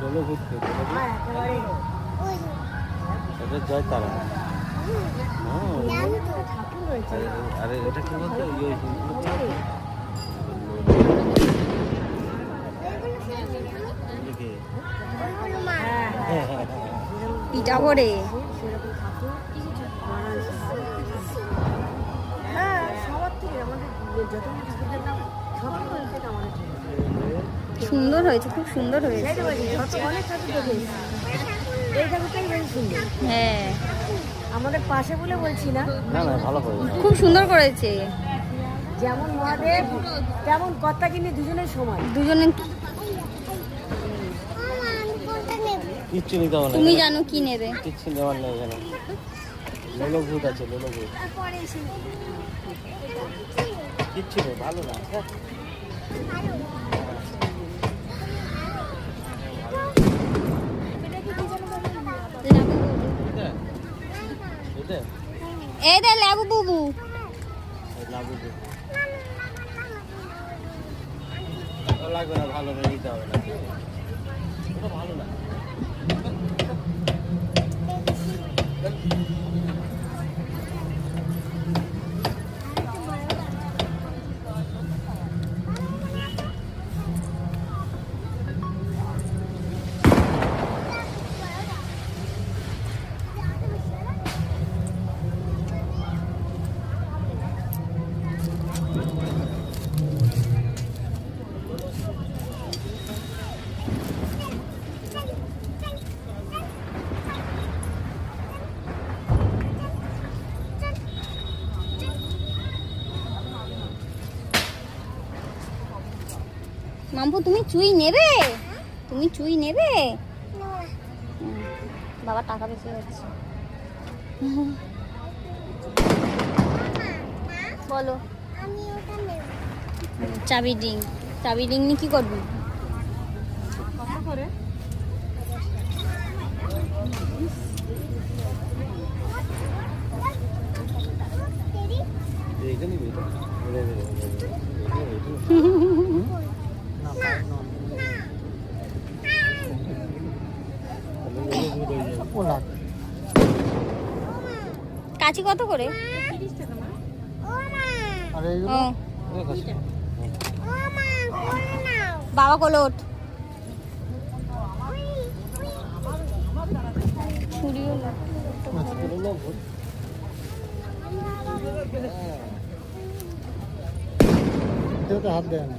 ঢোলো ঘুরতে হ্যাঁ এটা জয় তারা। আরে এটা কি বলতো? ইয়ে। হ্যাঁ হ্যাঁ পিঠা বানারসি। হ্যাঁ সবার থেকে আমাদের যতগুলো থেকে। সুন্দর হয়েছে খুব সুন্দর হয়েছে। হ্যাঁ। আমাদের পাশে বলে বলছি না। না না ভালো করে খুব সুন্দর করেছে। যেমন মহাদেব তেমন কর্তা কিন্তু দুজনের সমান। দুজনে কিচ্ছু নিতে হবে তুমি জানো কি নেবে। কিচ্ছু নেওয়ার নেই এখানে। লোলো ভূত আছে লোলো ভূত। কিচ্ছু নেই ভালো না হ্যাঁ। এটা? এটা? দে লেবু বুবু লাবু। ও লাগবে না ভালো করে নিতে হবে না ভালো না মাম্পু তুমি চুই নেবে? তুমি চুই নেবে? বাবা টাকা বেশি যাচ্ছে বলো। চাবি ডিং। চাবি ডিং নিয়ে কি করবি? এটা নিবি এটা? এটা, এটা, এটা, এটা, এটা, এটা। না, না, না। তাহলে যাবে। কাচি কত করে আর এইগুলো? বাবা কোলোট ছুরিও। হাত দেয় না